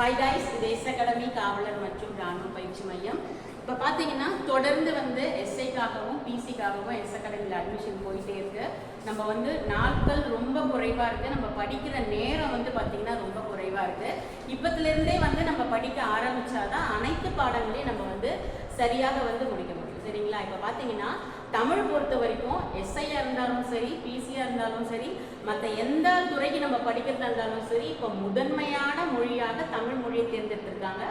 Hi guys S academy காவலர் மற்றும் ராணுவ பயிற்சி மையம் இப்போ பார்த்தீங்கன்னா தொடர்ந்து வந்து எஸ்ஐக்காகவும் பிசிக்காகவும் எஸ் அகாடமியில் அட்மிஷன் போயிட்டே இருக்கு. நம்ம வந்து நாட்கள் ரொம்ப குறைவாக இருக்குது நம்ம படிக்கிற நேரம் வந்து பார்த்திங்கன்னா ரொம்ப குறைவாக இருக்குது இப்போத்துலேருந்தே வந்து நம்ம படிக்க ஆரம்பித்தாதான் அனைத்து பாடங்களையும் நம்ம வந்து சரியாக வந்து முடிக்க முடியும். சரிங்களா? இப்போ பார்த்தீங்கன்னா தமிழ் பொறுத்த வரைக்கும் எஸ்ஐயா இருந்தாலும் சரி பிசியா இருந்தாலும் சரி மற்ற எந்த துறைக்கு நம்ம படிக்கிறதா இருந்தாலும் சரி இப்போ முதன்மையான மொழியாக தமிழ் மொழியை தேர்ந்தெடுத்திருக்காங்க.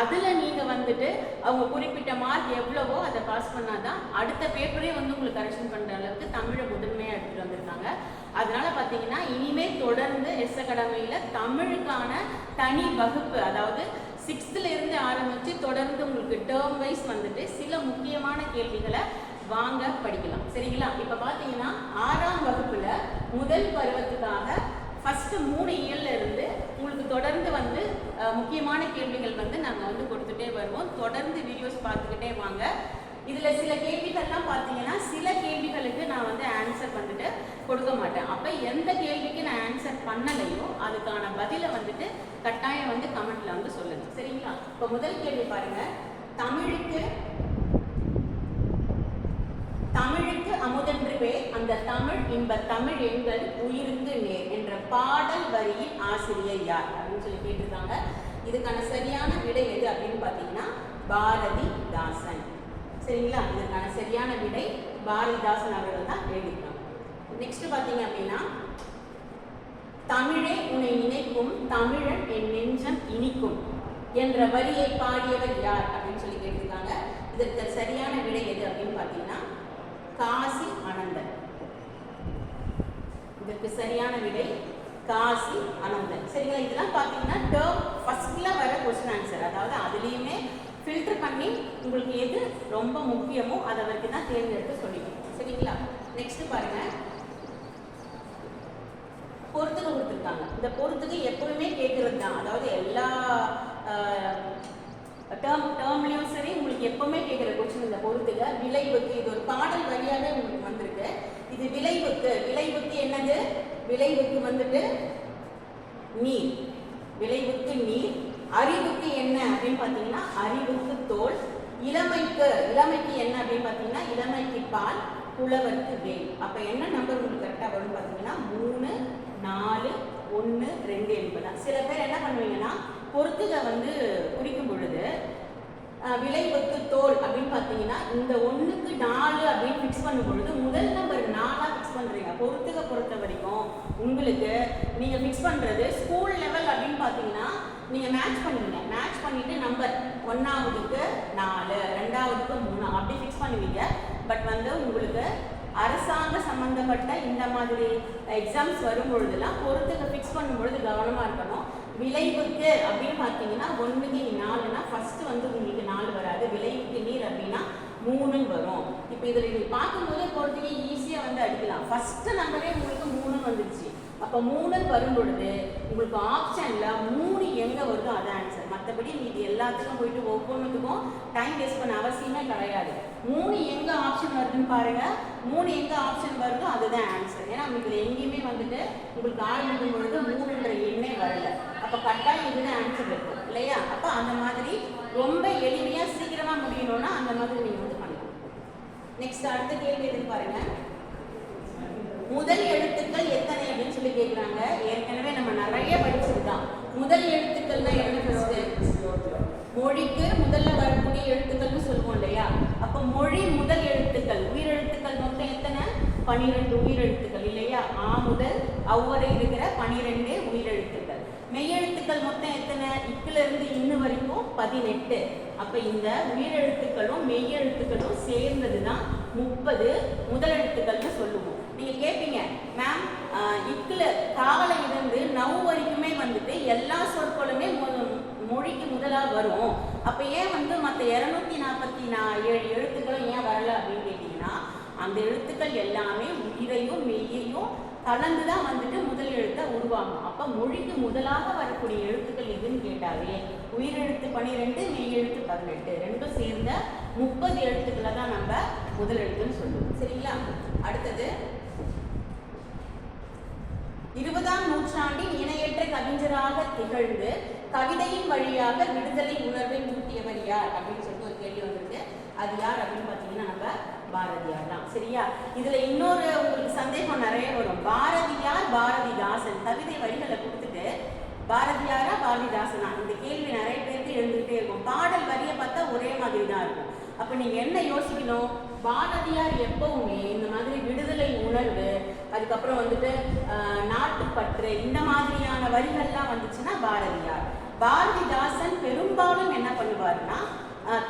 அதில் நீங்கள் வந்துட்டு அவங்க குறிப்பிட்ட மார்க் எவ்வளவோ அதை பாஸ் பண்ணாதான் அடுத்த பேப்பரே வந்து உங்களுக்கு கரெக்ஷன் பண்ணுற அளவுக்கு தமிழை முதன்மையாக எடுத்துகிட்டு வந்திருக்காங்க. அதனால பார்த்தீங்கன்னா இனிமேல் தொடர்ந்து எஸ் அகாடமியில் தமிழுக்கான தனி வகுப்பு அதாவது சிக்ஸ்த்துலேருந்து ஆரம்பித்து தொடர்ந்து உங்களுக்கு டேர்ம் வைஸ் வந்துட்டு சில முக்கியமான கேள்விகளை வாங்க படிக்கலாம். சரிங்களா? இப்போ பார்த்தீங்கன்னா ஆறாம் வகுப்பில் முதல் பருவத்துக்காக ஃபஸ்ட்டு மூணு இயல்ல இருந்து உங்களுக்கு தொடர்ந்து வந்து முக்கியமான கேள்விகள் வந்து நாங்கள் வந்து கொடுத்துட்டே வருவோம். தொடர்ந்து வீடியோஸ் பார்த்துக்கிட்டே வாங்க. இதில் சில கேள்விகள்லாம் பார்த்தீங்கன்னா சில கேள்விகளுக்கு நான் வந்து ஆன்சர் வந்துட்டு கொடுக்க மாட்டேன். அப்போ எந்த கேள்விக்கு நான் ஆன்சர் பண்ணலையோ அதுக்கான பதிலை வந்துட்டு கட்டாயம் வந்து கமெண்ட்டில் வந்து சொல்லுங்கள் சரிங்களா? இப்போ முதல் கேள்வி பாருங்கள் தமிழுக்கு அமுதென்று பேர் அந்த தமிழ் இன்ப தமிழ் எங்கள் உயிர்ந்து நேர் என்ற பாடல் வரியின் ஆசிரியர் யார் அப்படின்னு சொல்லி கேட்டிருக்காங்க. இதுக்கான சரியான விடை எது அப்படின்னு பார்த்தீங்கன்னா பாரதி தாசன் சரிங்களா? இதற்கான சரியான விடை பாரதிதாசன் அவர்கள் தான் எழுதியிருக்காங்க. நெக்ஸ்ட் பார்த்தீங்க அப்படின்னா தமிழே உன்னை நினைக்கும் தமிழன் என் நெஞ்சம் இனிக்கும் என்ற வரியை பாடியவர் யார் அப்படின்னு சொல்லி கேட்டிருக்காங்க. இதற்கு சரியான விடை எது அப்படின்னு பார்த்தீங்கன்னா காசி அனந்தன் இதற்கு சரியான விடை காசி அனந்தன். சரிங்களா? இதெல்லாம் பார்த்தீங்கன்னா டேர்ம் ஃபர்ஸ்ட்ல வர கொஸ்டின் ஆன்சர் அதாவது அதுலேயுமே ஃபில்டர் பண்ணி உங்களுக்கு எது ரொம்ப முக்கியமோ அதை வரைக்கும் தான் தேர்ந்தெடுத்து சொல்லிக்கணும். சரிங்களா? நெக்ஸ்ட் பாருங்க. பொறுத்துக்கு கொடுத்துருக்காங்க. இந்த பொறுத்துக்கு எப்பவுமே கேட்கறது தான். அதாவது எல்லா டேர்ம் டேர்ம்லையும் சரி உங்களுக்கு எப்பவுமே கேட்குற கொஸ்டின் இந்த பொறுத்துக விளைவுக்கு இது ஒரு பாடல் வழியாகவே உங்களுக்கு வந்திருக்கு. இது விளைவுக்கு விளைவுக்கு என்னது? விளைவுக்கு வந்துட்டு நீர். விளைவுக்கு நீர். அறிவுக்கு என்ன அப்படின்னு பார்த்தீங்கன்னா அறிவுக்கு தோல். இளமைக்கு இளமைக்கு என்ன அப்படின்னு பார்த்தீங்கன்னா இளமைக்கு பால் புலவருக்கு வேல். அப்போ என்ன நம்பர் உங்களுக்கு கரெக்டாக வரும்னு பார்த்தீங்கன்னா மூணு நாலு ஒன்று ரெண்டு என்பதா சில பேர் என்ன பண்ணுவீங்கன்னா பொறுத்துக வந்து குறிக்கும் பொழுது விளைவுக்கு தோல் அப்படின்னு பார்த்தீங்கன்னா இந்த ஒன்றுக்கு நாலு அப்படின்னு ஃபிக்ஸ் பண்ணும் பொழுது முதல் நம்பர் நாலாக ஃபிக்ஸ் பண்ணுறீங்க பொறுத்துக பொறுத்த வரைக்கும் உங்களுக்கு நீங்கள் ஃபிக்ஸ் பண்ணுறது ஸ்கூல் லெவல் அப்படின்னு பார்த்தீங்கன்னா நீங்கள் மேட்ச் பண்ணுவீங்க. மேட்ச் பண்ணிவிட்டு நம்பர் ஒன்றாவதுக்கு நாலு ரெண்டாவதுக்கு மூணு அப்படி ஃபிக்ஸ் பண்ணுவீங்க. பட் வந்து உங்களுக்கு அரசாங்க சம்மந்தப்பட்ட இந்த மாதிரி எக்ஸாம்ஸ் வரும் பொழுதுலாம் பொறுத்துக்கு ஃபிக்ஸ் பண்ணும் பொழுது கவனமாக இருக்கணும். விளைவுக்கு அப்படின்னு பார்த்தீங்கன்னா ஒன்றுக்கு நாலுனா ஃபர்ஸ்ட் வந்து உங்களுக்கு நாலு வராது. விளைவுக்கு நீர் அப்படின்னா மூணுன்னு வரும். இப்போ இதில் நீங்கள் பார்க்கும்போதே பொறுத்துக்கு ஈஸியாக வந்து அடிக்கலாம். ஃபர்ஸ்ட் நம்பரே உங்களுக்கு மூணுன்னு வந்துருச்சு. அப்போ மூணுன்னு வரும் பொழுது உங்களுக்கு ஆப்ஷனில் மூணு எங்கே வருதோ அது ஆன்சர் மற்றபடி இது எல்லாத்துக்கும் போயிட்டு ஒவ்வொன்றுத்துக்கும் டைம் வேஸ்ட் பண்ண அவசியமே கிடையாது. மூணு எங்கே ஆப்ஷன் வருதுன்னு பாருங்கள் மூணு எங்கே ஆப்ஷன் வருதோ அதுதான் ஆன்சர் ஏன்னா இதில் எங்கேயுமே வந்துட்டு உங்களுக்கு ஆரம்பிக்கும் பொழுது மூணுன்ற எண்ணே வரல. அப்போ கட்டாயம் இதுதான் ஆன்சர் இருக்கும் இல்லையா? அப்போ அந்த மாதிரி ரொம்ப எளிமையாக சீக்கிரமாக முடியணும்னா அந்த மாதிரி நீங்கள் வந்து பண்ணலாம். நெக்ஸ்ட் அடுத்த கேள்வி எதுன்னு பாருங்க. முதல் எழுத்துக்கள் எத்தனை அப்படின்னு சொல்லி கேட்குறாங்க ஏற்கனவே நம்ம நிறைய படிச்சதுதான் முதல் எழுத்துக்கள்னா என்ன ஃபஸ்ட்டு மொழிக்கு முதல்ல வரக்கூடிய எழுத்துக்கள்னு சொல்லுவோம் இல்லையா? அப்போ மொழி முதல் எழுத்துக்கள். உயிரெழுத்துக்கள் மொத்தம் எத்தனை? பனிரெண்டு உயிரெழுத்துக்கள் இல்லையா? ஆ முதல் அவ்வரை இருக்கிற பனிரெண்டு உயிரெழுத்துக்கள். மெய்யெழுத்துக்கள் மொத்தம் எத்தனை? இக்குல இருந்து இன்னு வரைக்கும் பதினெட்டு. அப்ப இந்த உயிரெழுத்துக்களும் மெய்யெழுத்துக்களும் சேர்ந்தது தான் முப்பது முதலெழுத்துக்கள்னு சொல்லுவோம். நீங்க கேட்பீங்க மேம் இக்குல தாவல இருந்து நவ் வரைக்குமே வந்துட்டு எல்லா சொற்களுமே மொழிக்கு முதலா வரும். அப்ப ஏன் வந்து மற்ற இருநூத்தி நாற்பத்தி நா ஏழு எழுத்துக்களும் ஏன் வரல? அப்படின்னு கேட்டீங்கன்னா அந்த எழுத்துக்கள் எல்லாமே உயிரையும் மெய்யையும் கலந்து தான் வந்துட்டு முதல் எழுத்தை உருவாகும். அப்ப மொழிக்கு முதலாக வரக்கூடிய எழுத்துக்கள் எதுன்னு கேட்டாவே உயிரெழுத்து பன்னிரெண்டு மெய்யெழுத்து பதினெட்டு. ரெண்டும் சேர்ந்த முப்பது எழுத்துக்களை தான் நம்ம முதல் எழுத்துன்னு சொல்லுவோம். சரிங்களா? அடுத்தது இருபதாம் நூற்றாண்டின் இணையற்ற கவிஞராக திகழ்ந்து கவிதையின் வழியாக விடுதலை உணர்வை ஊட்டியவர் யார்? அப்படின்னு சொல்லிட்டு ஒரு கேள்வி வந்திருக்கு. அது யார் அப்படின்னு பார்த்தீங்கன்னா நம்ம பாரதியார் தான். சரியா? இதுல இன்னொரு உங்களுக்கு சந்தேகம் நிறைய வரும். பாரதி பாரதிதாசன் கவிதை வரிகளை கொடுத்துட்டு பாரதியாரா பாரதிதாசனா? இந்த கேள்வி நிறைய பேருக்கு எழுந்துகிட்டே இருக்கும். பாடல் வரியை பார்த்தா ஒரே மாதிரி தான் இருக்கும். அப்போ நீங்கள் என்ன யோசிக்கணும்? பாரதியார் எப்பவுமே இந்த மாதிரி விடுதலை உணர்வு அதுக்கப்புறம் வந்துட்டு நாட்டுப்பற்று இந்த மாதிரியான வரிகள்லாம் வந்துச்சுன்னா பாரதியார். பாரதிதாசன் பெரும்பாலும் என்ன பண்ணுவாருன்னா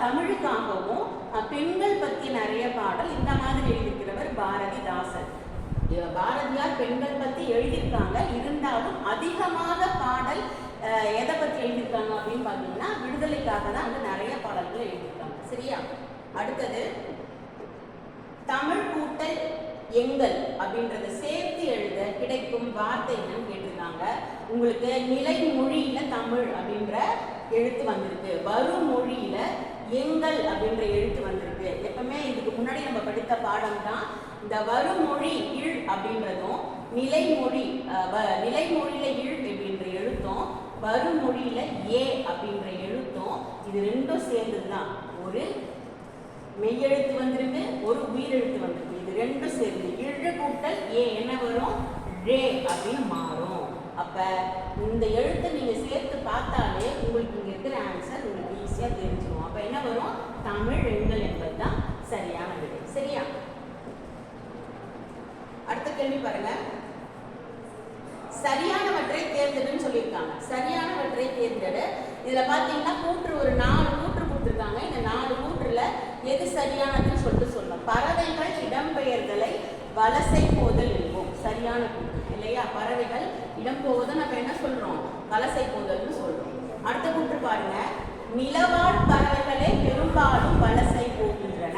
தமிழுக்காகவும் பெண்கள் பற்றி நிறைய பாடல் இந்த மாதிரி எழுதிக்கிறவர் பாரதிதாசன். பாரதியார் பெண்கள் பத்தி எழுதியிருக்காங்க. இருந்தாலும் அதிகமாக பாடல் எதை பத்தி எழுதியிருக்காங்க அப்படின்னு பார்த்தீங்கன்னா விடுதலைக்காக தான் வந்து நிறைய பாடல்கள் எழுதியிருக்காங்க. சரியா? அடுத்தது தமிழ் கூட்டல் எங்கள் அப்படின்றத சேர்த்து எழுத கிடைக்கும் வார்த்தைகள் கேட்டிருக்காங்க. உங்களுக்கு நிலை மொழியில தமிழ் அப்படின்ற எழுத்து வந்திருக்கு. வரும் மொழியில எங்கள் அப்படின்ற எழுத்து வந்து அப்படின்றது எப்பவுமே இதுக்கு முன்னாடி நம்ம படித்த பாடம் தான் இந்த வருமொழி இழ் அப்படின்றதும் நிலைமொழி வ- நிலைமொழியில இழ் அப்படின்ற எழுத்தும் வருமொழியில ஏ அப்படின்ற எழுத்தும் இது ரெண்டும் சேர்ந்தது தான் ஒரு மெய்யெழுத்து வந்திருக்கு ஒரு உயிரெழுத்து வந்திருக்கு. இது ரெண்டும் சேர்ந்து இழு கூட்டல் ஏ என்ன வரும்? ரே அப்படின்னு மாறும். அப்ப இந்த எழுத்தை நீங்க சேர்த்து பார்த்தாலே உங்களுக்கு இங்க இருக்கிற ஆன்சர் உங்களுக்கு ஈஸியா தெரிஞ்சிடும் அப்ப என்ன வரும்? தமிழ் எண்கள் என்பது தான் சரியான விடை. சரியா? அடுத்த கேள்வி பாருங்க. சரியானவற்றை தேர்ந்தெடுன்னு சொல்லியிருக்காங்க. சரியானவற்றை தேர்ந்தெடு. இதுல பாத்தீங்கன்னா கூற்று ஒரு நாலு கூற்று கொடுத்துருக்காங்க. இந்த நாலு கூற்றுல எது சரியானதுன்னு சொல்லிட்டு சொல்லணும். பறவைகள் இடம்பெயர்தலை வலசை போதல் என்போம். சரியான கூற்று இல்லையா? பறவைகள் இடம் போவதை நம்ம என்ன சொல்றோம்? வலசை போதல்னு சொல்றோம். அடுத்த கூற்று பாருங்க. நிலவாழ் பறவைகளே பெரும்பாலும் வலசை போகின்றன.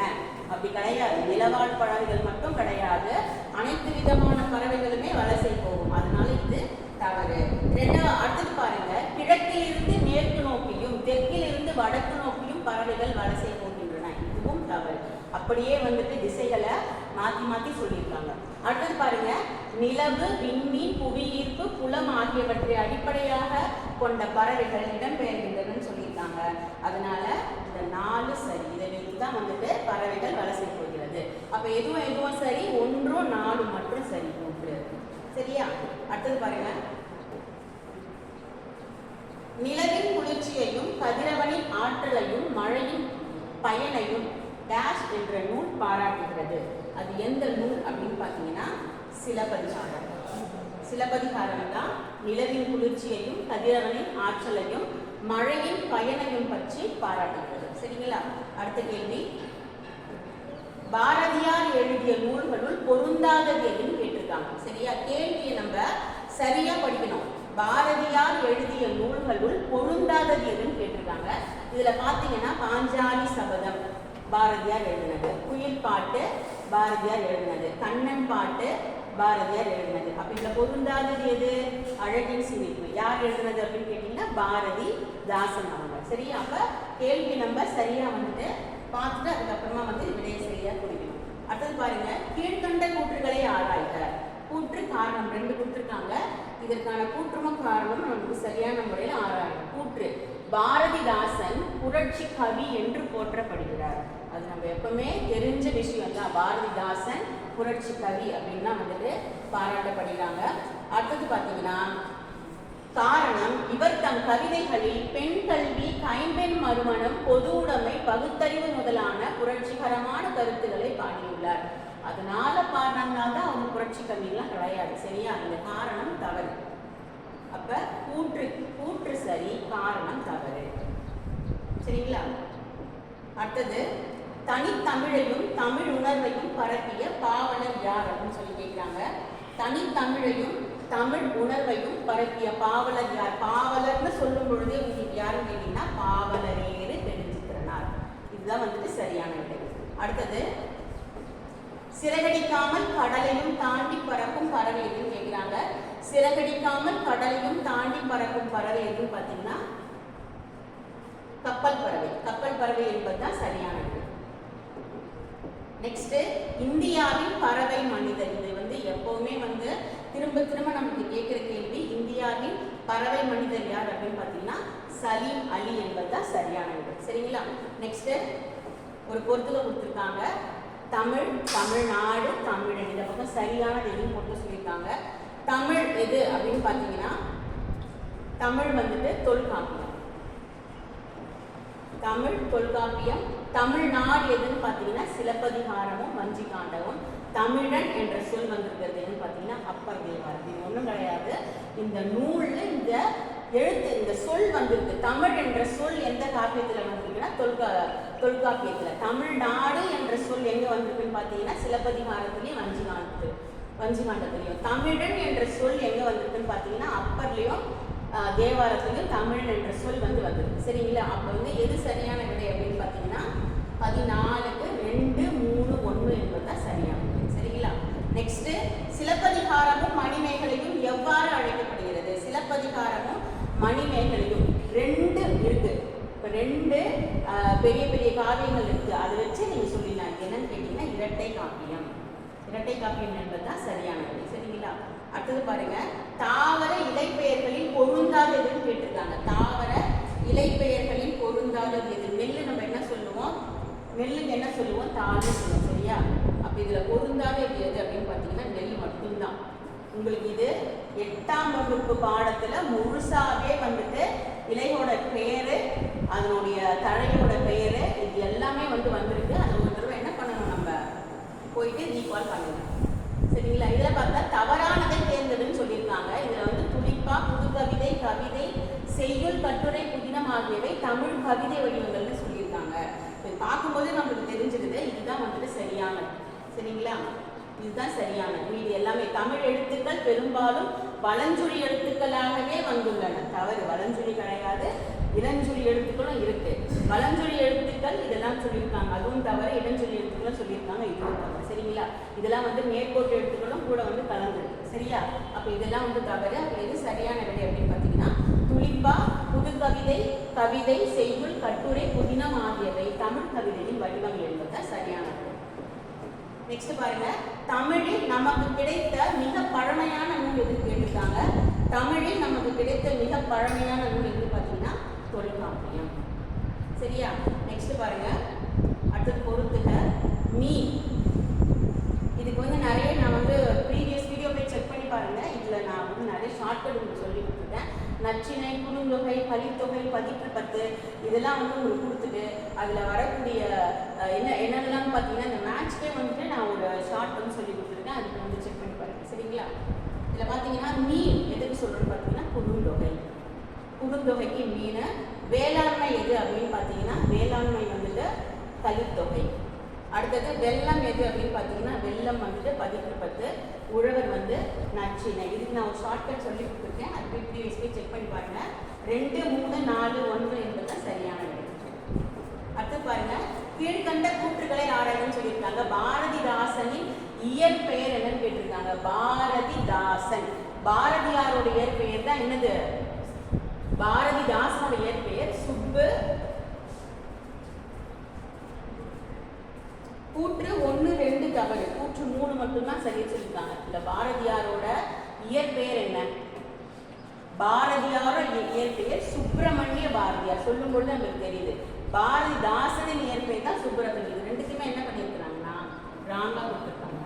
அப்படி கிடையாது. நிலவாழ் பறவைகள் மட்டும் கிடையாது. அனைத்து விதமான பறவைகளுமே வலசை போகும். அதனால இது தவறு. ரெண்டாவது அடுத்தது பாருங்க. கிழக்கிலிருந்து மேற்கு நோக்கியும் தெற்கிலிருந்து வடக்கு நோக்கியும் பறவைகள் வலசை போகின்றன. இதுவும் தவறு. அப்படியே வந்துட்டு திசைகளை மாத்தி மாத்தி சொல்லியிருக்காங்க. அடுத்தது பாருங்க. நிலவு விண்மீன் புவியீர்ப்பு புலம் ஆகியவற்றை அடிப்படையாக கொண்ட பறவைகள் இடம்பெயர்கின்றன சொல்லியிருக்காங்க அதனால இந்த நாலு சரி இதை வைத்து தான் வந்துட்டு பறவைகள் வலசை போகிறது. அப்போ எதுவும் எதுவும் சரி? ஒன்றும் நாலு மட்டும் சரி மூன்று சரியா? அடுத்தது பாருங்க. நிலவின் குளிர்ச்சியையும் கதிரவனின் ஆற்றலையும் மழையின் பயனையும் டேஷ் என்ற நூல் பாராட்டுகிறது. அது எந்த நூல் அப்படின்னு பார்த்தீங்கன்னா சிலப்பதிகாரம். சிலப்பதிகாரம் தான் நிலவின் குளிர்ச்சியையும் கதிரவனின் ஆற்றலையும் மழையின் பயனையும் பற்றி பாராட்டுகிறது. சரிங்களா? அடுத்த கேள்வி. பாரதியார் எழுதிய நூல்களுள் பொருந்தாதது எதுன்னு கேட்டிருக்காங்க. சரியா? கேள்வியை நம்ம சரியா படிக்கணும். பாரதியார் எழுதிய நூல்களுள் பொருந்தாதது எதுன்னு கேட்டிருக்காங்க. இதுல பாத்தீங்கன்னா பாஞ்சாலி சபதம் பாரதியார் எழுதினது. குயில் பாட்டு பாரதியார் எழுதினது. கண்ணன் பாட்டு பாரதியார் எழுதினது. அப்ப இதுல பொருந்தாதது எது? அழகின் சிரிப்பு யார் எழுதினது அப்படின்னு கேட்டீங்கன்னா பாரதி தாசன் அவங்க சரியா? அப்ப கேள்வி நம்ம சரியா வந்துட்டு பார்த்துட்டு அதுக்கப்புறமா வந்து விடையை சரியா குறிக்கணும். அடுத்தது பாருங்க. கீழ்கண்ட கூற்றுகளை ஆராய்க. கூற்று காரணம். ரெண்டு கொடுத்துருக்காங்க. இதற்கான கூற்றுமும் காரணமும் நமக்கு சரியான முறையில் ஆராயணும். கூற்று. பாரதிதாசன் புரட்சி கவி என்று போற்றப்படுகிறார். அது நம்ம எப்பவுமே தெரிஞ்ச விஷயம் தான் பாரதிதாசன் புரட்சி கவி அப்படின்னா வந்துட்டு பாராட்டப்படுகிறாங்க அடுத்தது பார்த்தீங்கன்னா காரணம் இவர் தம் கவிதைகளில் பெண் கல்வி கைம்பெண் மறுமணம் பொது உடைமை பகுத்தறிவு முதலான புரட்சிகரமான கருத்துக்களை பாடியுள்ளார். அதனால பாடினாங்க தான் அவங்க புரட்சி கவிலாம் கிடையாது. சரியா? இந்த காரணம் தவறு. அப்ப கூற்று கூற்று சரி காரணம் தவறு. சரிங்களா? அடுத்தது தனித்தமிழையும் தமிழ் உணர்வையும் பரப்பிய பாவலர் யார் அப்படின்னு சொல்லி கேட்குறாங்க தனித்தமிழையும் தமிழ் உணர்வையும் பரப்பிய பாவலர் யார்? பாவலர்னு சொல்லும் பொழுதே உங்களுக்கு யாருன்னு கேட்டீங்கன்னா பாவலரேறு தெரிஞ்சுக்கிறனார். இதுதான் வந்துட்டு சரியான விடை. அடுத்தது சிறகடிக்காமல் கடலையும் தாண்டி பறக்கும் பறவை எதுன்னு கேட்குறாங்க சிறகடிக்காமல் கடலையும் தாண்டி பறக்கும் பறவை எதுன்னு பார்த்தீங்கன்னா கப்பல் பறவை. கப்பல் பறவை என்பது தான் சரியானது நெக்ஸ்ட் இந்தியாவின் பறவை மனிதர். இது வந்து எப்பவுமே வந்து திரும்ப திரும்ப நமக்கு கேட்குற கேள்வி இந்தியாவின் பறவை மனிதர் யார் அப்படின்னு பார்த்தீங்கன்னா சலீம் அலி என்பது தான் சரியான விடை சரிங்களா? நெக்ஸ்ட் ஒரு பொருத்தில் கொடுத்துருக்காங்க. தமிழ் தமிழ்நாடு தமிழன். இந்த பக்கம் சரியான எதுவும் போட்டு சொல்லியிருக்காங்க. தமிழ் எது அப்படின்னு பார்த்தீங்கன்னா தமிழ் வந்துட்டு தொல்காப்பியம். தமிழ் தொல்காப்பியம் தமிழ்நாடு எதுன்னு பார்த்தீங்கன்னா சிலப்பதிகாரமும் வஞ்சிகாண்டமும் தமிழன் என்ற சொல் வந்திருக்கிறது எதுன்னு பார்த்தீங்கன்னா அப்பர் தேவாரதி ஒன்றும் கிடையாது. இந்த நூலில் இந்த எழுத்து இந்த சொல் வந்திருக்கு. தமிழ் என்ற சொல் எந்த காப்பியத்தில் வந்திருக்குன்னா தொல்கா தொல்காப்பியத்தில். தமிழ்நாடு என்ற சொல் எங்கே வந்திருக்குன்னு பார்த்தீங்கன்னா சிலப்பதிகாரத்துலேயும் வஞ்சிகாண்டத்து வஞ்சிகாண்டத்துலேயும். தமிழன் என்ற சொல் எங்கே வந்திருக்குன்னு பார்த்தீங்கன்னா அப்பர்லேயும் தேவாரத்துலேயும் தமிழ் என்ற சொல் வந்து வந்தது. சரிங்களா? அப்போ வந்து எது சரியான விடை அப்படின்னு பார்த்தீங்கன்னா பதினாலுக்கு ரெண்டு மூணு ஒன்று என்பது தான் சரியான விடை. சரிங்களா? நெக்ஸ்ட் சிலப்பதிகாரமும் மணிமேகலையும் எவ்வாறு அழைக்கப்படுகிறது? சிலப்பதிகாரமும் மணிமேகலையும் ரெண்டு இருக்கு. இப்போ ரெண்டு பெரிய பெரிய காவியங்கள் இருக்கு. அதை வச்சு நீங்கள் சொல்லிடலாம். என்னன்னு கேட்டீங்கன்னா இரட்டை காப்பியம் இரட்டை காப்பியம் என்பது தான் சரியான விடை. சரிங்களா? அடுத்தது பாருங்கள் தாவர இலைப்பெயர்களில் பொருந்தாதது எதுன்னு கேட்டிருக்காங்க. தாவர இலைப்பெயர்களில் பொருந்தாதது எது நெல்லு நம்ம என்ன சொல்லுவோம்? நெல்லுக்கு என்ன சொல்லுவோம்? தாழ்னு சொல்லுவோம் சரியா? அப்ப இதுல பொருந்தாத இது எது அப்படின்னு பார்த்தீங்கன்னா நெல் மட்டும்தான். உங்களுக்கு இது எட்டாம் வகுப்பு பாடத்துல முழுசாவே வந்துட்டு இலையோட பேரு அதனுடைய தழையோட பெயரு இது எல்லாமே வந்து வந்திருக்கு அதை ஒரு தடவை என்ன பண்ணணும் நம்ம போயிட்டு ரீகால் பண்ணுங்க சரிங்களா இதுல பார்த்தா தவறானதை தேர்ந்ததுன்னு சொல்லியிருக்காங்க இதுல வந்து துளிப்பா புது கவிதை கவிதை செய்யுள் கட்டுரை புதினம் ஆகியவை தமிழ் கவிதை வடிவங்கள்னு சொல்லியிருக்காங்க இது பார்க்கும்போது நம்மளுக்கு தெரிஞ்சிருது இதுதான் வந்துட்டு சரியானது சரிங்களா தான் சரியானது. மீதி எல்லாமே தமிழ் எழுத்துக்கள் பெரும்பாலும் வலஞ்சுழி எழுத்துக்களாகவே வந்துள்ளன. தவறு வலஞ்சுழி கிடையாது. இளஞ்சுழி எழுத்துக்களும் இருக்கு. வலஞ்சுழி எழுத்துக்கள் இதெல்லாம் சொல்லியிருக்காங்க. அதுவும் தவிர இடஞ்சொலி எழுத்துக்களும் சொல்லியிருக்காங்க. இதுவும் தவறு. சரிங்களா? இதெல்லாம் வந்து மேற்கோட்டு எழுத்துக்களும் கூட வந்து கலந்துருக்கு. சரியா? அப்போ இதெல்லாம் வந்து தவறு. அப்போ எது சரியான விடை அப்படின்னு பார்த்தீங்கன்னா துளிப்பா புது கவிதை கவிதை செய்யுள் கட்டுரை புதினம் ஆகியவை தமிழ் கவிதையின் வடிவங்கள் என்பது சரியான நெக்ஸ்ட் பாருங்க. தமிழில் நமக்கு கிடைத்த மிக பழமையான நூல் எது கேட்டிருக்காங்க? தமிழில் நமக்கு கிடைத்த மிக பழமையான நூல் எது பார்த்தீங்கன்னா தொல்காப்பியம். சரியா? நெக்ஸ்ட் பாருங்க. அடுத்தது பொறுத்துக. மீ. இதுக்கு வந்து நிறைய நான் வந்து ப்ரீவியஸ் வீடியோ போய் செக் பண்ணி பாருங்க. இதில் நான் வந்து நிறைய ஷார்ட்கட் உங்களுக்கு சொல்லி கொடுத்துட்டேன். நச்சினை குறுந்தொகை பலித்தொகை பதிற்று பத்து இதெல்லாம் வந்து உங்களுக்கு கொடுத்துட்டு அதில் வரக்கூடிய என்ன என்னென்னலாம் பார்த்தீங்கன்னா இந்த மேட்ச்க்கே வந்துட்டு நான் ஒரு ஷார்ட் வந்து சொல்லி கொடுத்துருக்கேன் அதுக்கு வந்து செக் பண்ணி பாருங்க சரிங்களா இதில் பார்த்தீங்கன்னா மீன் எதுக்கு சொல்கிறேன்னு பார்த்தீங்கன்னா குறுந்தொகை தொகைக்கு மீன் வேளாண்மை எது அப்படின்னு பார்த்தீங்கன்னா வேளாண்மை வந்துட்டு கலித்தொகை அடுத்தது வெள்ளம் எது அப்படின்னு பார்த்தீங்கன்னா வெள்ளம் வந்துட்டு பதிற்று பத்து உழவர் வந்து நச்சினை. இதுக்கு நான் ஒரு ஷார்ட்கட் சொல்லி கொடுத்துருக்கேன். அது போய் ப்ரீவியஸ் போய் செக் பண்ணி பாருங்க. ரெண்டு மூணு நாலு ஒன்று என்பது தான் சரியான அடுத்து பாருங்க. கீழ்கண்ட கூற்றுகளை ஆராயணும்னு சொல்லியிருக்காங்க. பாரதிதாசனின் இயற்பெயர் என்னன்னு கேட்டிருக்காங்க. பாரதிதாசன். பாரதியாரோட இயற்பெயர் தான் என்னது? பாரதிதாசனோட இயற்பெயர் சுப்பு. கூற்று ஒன்று ரெண்டு தவறு. கூற்று மூணு மட்டும்தான் சரியா சொல்லியிருக்காங்க. இந்த பாரதியாரோட இயற்பெயர் என்ன? பாரதியாரோட இயற்பெயர் சுப்பிரமணிய பாரதியார். சொல்லும் பொழுது நமக்கு தெரியுது. பாரதிதாசனின் இயற்பெயர் தான் சுப்பிரமணியம் இது ரெண்டுக்குமே என்ன பண்ணியிருக்கிறாங்கன்னா ராங்கா கொடுத்துருக்காங்க.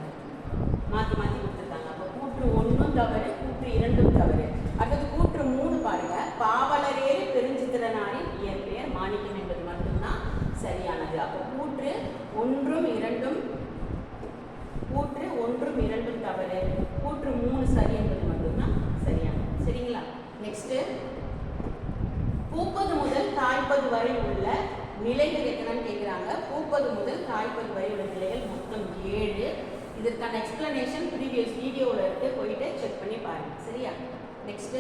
மாற்றி மாற்றி கொடுத்துருக்காங்க. அப்போ கூற்று ஒன்றும் தவறு கூற்று இரண்டும் தவறு அடுத்தது கூற்று மூணு பாருங்க பாவலரேறு பெருஞ்சித்திரனாரின் இயற்பெயர் மாணிக்கம் என்பது மட்டும்தான் சரியானது அப்போ கூற்று ஒன்றும் இரண்டும் கூற்று ஒன்றும் இரண்டும் தவறு கூற்று மூணு சரி என்பது மட்டும்தான் சரியானது சரிங்களா நெக்ஸ்ட் பூப்பது முதல் காய்ப்பது வரை உள்ள நிலைகள் எத்தனைன்னு கேட்குறாங்க பூப்பது முதல் காய்ப்பது வரை உள்ள நிலைகள் மொத்தம் ஏழு இதற்கான எக்ஸ்பிளனேஷன் ப்ரீவியஸ் வீடியோவில் இருக்கு போயிட்டு செக் பண்ணி பாருங்க சரியா நெக்ஸ்ட்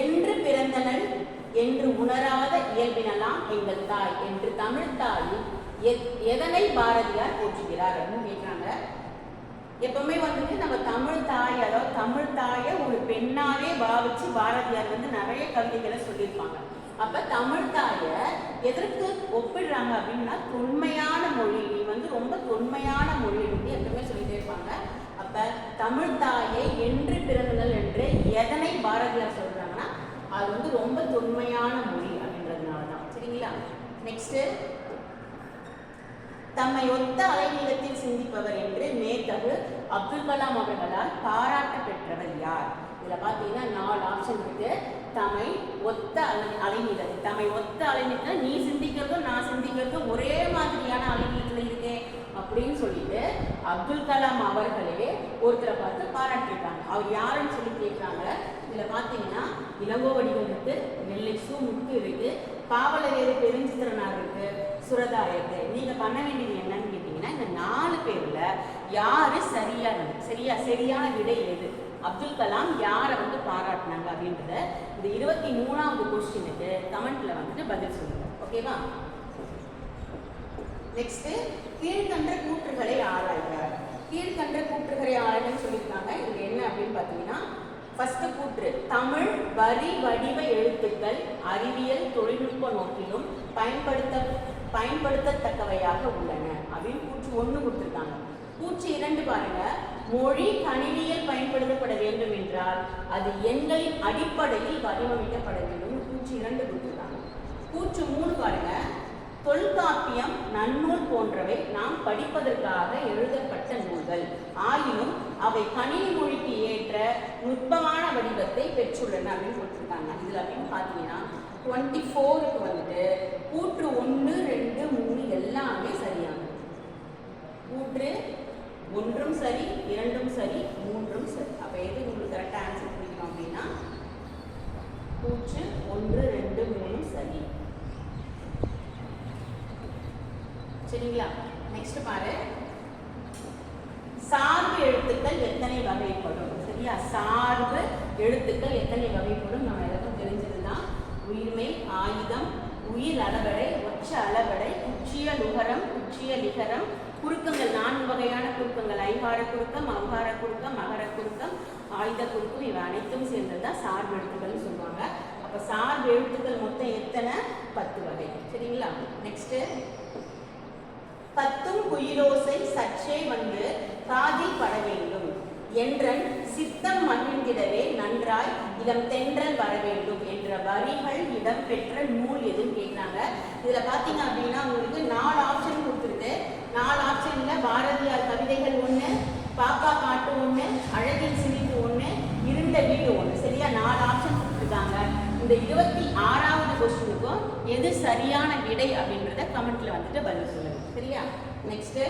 என்று பிறந்தனள் என்று உணராத இயல்பினலாம் எங்கள் தாய் என்று தமிழ் தாய் எத்- எதனை பாரதியார் போற்றுகிறார் அப்படின்னு கேட்குறாங்க. எப்பவுமே வந்துட்டு நம்ம தமிழ் தாய் அதாவது தமிழ் தாயை ஒரு பெண்ணாவே பாவிச்சு பாரதியார் வந்து நிறைய கவிதைகளை சொல்லியிருப்பாங்க. அப்ப தமிழ் தாயை எதற்கு ஒப்பிடுறாங்க அப்படின்னா தொன்மையான மொழி நீ வந்து ரொம்ப தொன்மையான மொழி அப்படின்னு எப்பவுமே சொல்லிட்டே இருப்பாங்க. அப்ப தமிழ் தாயை என்று பிறந்தல் என்று எதனை பாரதியார் சொல்றாங்கன்னா அது வந்து ரொம்ப தொன்மையான மொழி. சரிங்களா நெக்ஸ்ட்டு தம்மை ஒத்த அலைநீளத்தில் சிந்திப்பவர் என்று நேத்தகு அப்துல் கலாம் அவர்களால் பாராட்ட பெற்றவர் யார்? இதில் பார்த்தீங்கன்னா நாலு ஆப்ஷன் இருக்கு. தமை ஒத்த அலை அலைநீளம். தமை ஒத்த அலைநீளம் நீ சிந்திக்கிறதும் நான் சிந்திக்கிறதும் ஒரே மாதிரியான அலைநீளத்தில் இருக்கேன் அப்படின்னு சொல்லிட்டு அப்துல் கலாம் அவர்களே ஒருத்தரை பார்த்து பாராட்டியிருக்காங்க. அவர் யாருன்னு சொல்லி இளங்கோ இளங்கோவடிகள் நெல்லை சு முத்து இருக்கு பாவலரேறு பெருஞ்சித்திரனார் இருக்கு சுரதா இருக்கு நீங்க பண்ண வேண்டியது என்னன்னு கேட்டீங்கன்னா இந்த நாலு பேர்ல யாரு சரியான சரியா சரியான விடை எது? அப்துல் கலாம் யாரை வந்து பாராட்டினாங்க அப்படின்றத இந்த இருபத்தி மூணாவது கொஸ்டினுக்கு கமெண்ட்ல வந்துட்டு பதில் சொல்லுங்க. ஓகேவா நெக்ஸ்ட் கீழ்கண்ட கூற்றுகளை ஆராய்க. கீழ்கண்ட கூற்றுகளை ஆராய்ன்னு சொல்லியிருக்காங்க. இது என்ன அப்படின்னு பார்த்தீங்கன்னா ஃபஸ்ட்டு கூற்று. தமிழ் வரி வடிவ எழுத்துக்கள் அறிவியல் தொழில்நுட்ப நோக்கிலும் பயன்படுத்த பயன்படுத்தத்தக்கவையாக உள்ளன. அப்படின்னு கூற்று ஒன்று கொடுத்துருக்காங்க. கூற்று இரண்டு பாருங்க. மொழி கணினியில் பயன்படுத்தப்பட வேண்டும் என்றால் அது எண்களின் அடிப்படையில் வடிவமைக்கப்பட வேண்டும் கூற்று இரண்டு கொடுத்துருக்காங்க. கூற்று மூணு பாருங்க. தொல்காப்பியம் நன்னூல் போன்றவை நாம் படிப்பதற்காக எழுதப்பட்ட நூல்கள். ஆயினும் அவை கணினி மொழிக்கு ஏற்ற நுட்பமான வடிவத்தை பெற்றுள்ளன அப்படின்னு கொடுத்துருக்காங்க. இதில் அப்படின்னு பார்த்தீங்கன்னா டுவெண்ட்டி ஃபோருக்கு வந்துட்டு கூற்று ஒன்று ரெண்டு மூணு எல்லாமே சரியானது. கூற்று ஒன்றும் சரி இரண்டும் சரி மூன்றும் சரி. அப்போ எது உங்களுக்கு கரெக்டாக ஆன்சர் பிடிக்கும் அப்படின்னா கூற்று ஒன்று ரெண்டு மூணும் சரி சரிங்களா? நெக்ஸ்ட் பாரு. சார்பு எழுத்துக்கள் எத்தனை வகைப்படும்? சரியா? சார்பு எழுத்துக்கள் எத்தனை வகைப்படும்? நம்ம எல்லாருக்கும் தெரிஞ்சதுதான். உயிர்மை ஆயுதம் உயிர் அளவடை ஒற்ற அளவடை உச்சிய லுகரம் உச்சிய லிகரம் குறுக்கங்கள் நான்கு வகையான குறுக்கங்கள். ஐகார குறுக்கம் அவ்கார குறுக்கம் மகர குறுக்கம் ஆயுத குறுக்கம் இவை அனைத்தும் சேர்ந்ததுதான் சார்பு எழுத்துக்கள்னு சொல்லுவாங்க. அப்போ சார்பு எழுத்துக்கள் மொத்தம் எத்தனை? பத்து வகை. சரிங்களா? நெக்ஸ்ட்டு பத்தும் குயிலோசை சற்றே வந்து காதில் பட வேண்டும். என்றன் சித்தம் மகிழ்ந்திடவே நன்றாய் இளம் தென்றல் வர வேண்டும் என்ற வரிகள் இடம்பெற்ற நூல் எதுன்னு கேட்குறாங்க இதுல பாத்தீங்க அப்படின்னா உங்களுக்கு நாலு ஆப்ஷன் கொடுத்துருக்கு. நாலு ஆப்ஷன்ல பாரதியார் கவிதைகள் ஒண்ணு பாப்பா காட்டு ஒண்ணு அழகின் சிரிப்பு ஒண்ணு இருண்ட வீடு ஒண்ணு. சரியா? நாலு ஆப்ஷன் கொடுத்துருக்காங்க. இந்த இருபத்தி ஆறாவது கொஸ்டினுக்கும் எது சரியான விடை அப்படின்றத கமெண்ட்ல வந்துட்டு பதில் சொல்லுங்க. சரியா? நெக்ஸ்ட்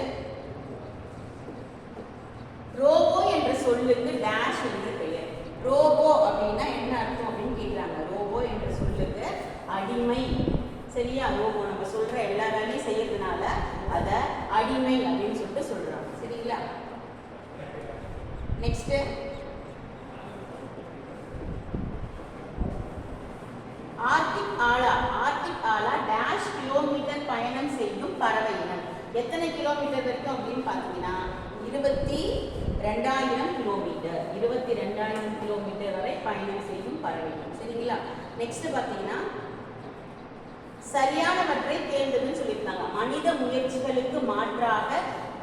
ரோபோ என்ற சொல்லுக்கு டேஷ் என்று பெயர். ரோபோ அப்படின்னா என்ன அர்த்தம் அப்படின்னு கேட்குறாங்க ரோபோ என்ற சொல்லுக்கு அடிமை. சரியா? ரோபோ நம்ம சொல்ற எல்லா வேலையும் செய்யறதுனால அதை அடிமை அப்படின்னு சொல்லிட்டு சொல்றாங்க. சரிங்களா? நெக்ஸ்ட் ஆர்டிக் ஆலா ஆர்டிக் ஆலா டேஷ் கிலோமீட்டர் பயணம் செய்யும் பறவை இனம் எத்தனை கிலோமீட்டர் வரைக்கும் அப்படின்னு பார்த்தீங்கன்னா இருபத்தி ரெண்டாயிரம் கிலோமீட்டர் இருபத்தி ரெண்டாயிரம் கிலோமீட்டர் வரை பயணம் செய்யும் பறவைகள் சரிங்களா? நெக்ஸ்ட் பார்த்தீங்கன்னா சரியானவற்றை தேர்ந்ததுன்னு சொல்லியிருந்தாங்க. மனித முயற்சிகளுக்கு மாற்றாக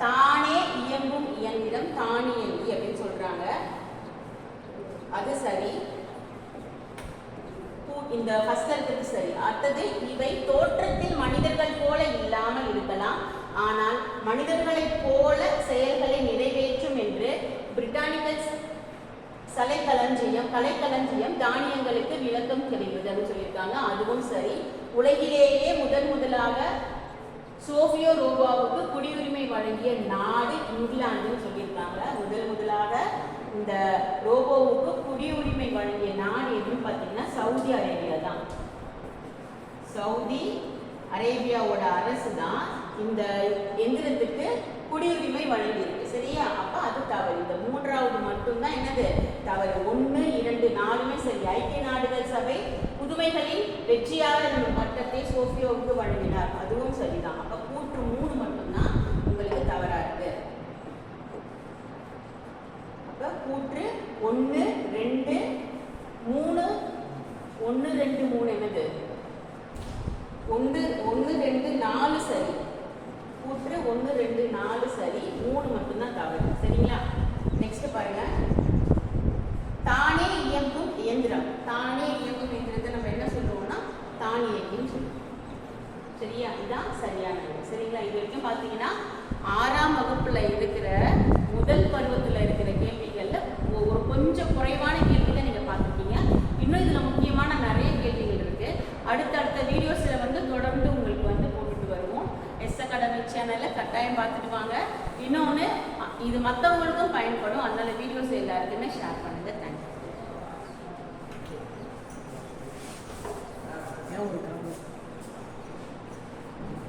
தானே இயங்கும் இயந்திரம் தானியங்கி அப்படின்னு சொல்றாங்க. அது சரி. இந்த ஃபர்ஸ்ட் இருக்கிறது சரி. அடுத்தது இவை தோற்றத்தில் மனிதர்கள் போல இல்லாமல் இருக்கலாம். ஆனால் மனிதர்களைப் போல செயல்களை நிறைவேற்றும் என்று பிரிட்டானிக்கல் கலைக்களஞ்சியம் கலைக்களஞ்சியம் தானியங்களுக்கு விளக்கம் கிடைக்குது அப்படின்னு சொல்லியிருக்காங்க. அதுவும் சரி. உலகிலேயே முதன் முதலாக சோஃபியோ ரோபாவுக்கு குடியுரிமை வழங்கிய நாடு இங்கிலாந்துன்னு சொல்லியிருக்காங்க. முதல் முதலாக இந்த ரோபோவுக்கு குடியுரிமை வழங்கிய நாடு எதுன்னு பார்த்தீங்கன்னா சவுதி அரேபியா தான். சவுதி அரேபியாவோட அரசு தான் இந்த எந்திரத்துக்கு குடியுரிமை வழங்கியிருக்கு. சரியா? அப்ப அது தவறு. இந்த மூன்றாவது மட்டும்தான் என்னது? தவறு. ஒன்று இரண்டு நாலுமே சரி. ஐக்கிய நாடுகள் சபை புதுமைகளின் வெற்றியாளர் பட்டத்தை சோஃபியோவுக்கு வழங்கினார். அதுவும் சரிதான். அப்ப கூற்று மூணு மட்டும்தான் உங்களுக்கு தவறா இருக்கு. அப்ப கூற்று ஒன்று ரெண்டு மூணு ஒன்று ரெண்டு மூணு என்னது? ஒன்று ஒன்று ரெண்டு நாலு சரி. கூற்று ஒன்று ரெண்டு நாலு சரி. மூணு மட்டும்தான் தவறு. சரிங்களா? நெக்ஸ்ட் பாருங்க. தானே இயங்கும் இயந்திரம். தானே இயங்கும் இயந்திரத்தை நம்ம என்ன சொல்லுவோம்னா தானியங்கின்னு சொல்லுவோம். சரியா? இதுதான் சரியானது சரிங்களா? இது வரைக்கும் பார்த்தீங்கன்னா ஆறாம் வகுப்புல இருக்கிற சேனலை கட்டாயம் பார்த்துட்டு வாங்க. இன்னொன்று இது மற்றவங்களுக்கும் பயன்படும். அதனால் வீடியோஸ் எல்லாருக்குமே ஷேர் பண்ணுங்கள்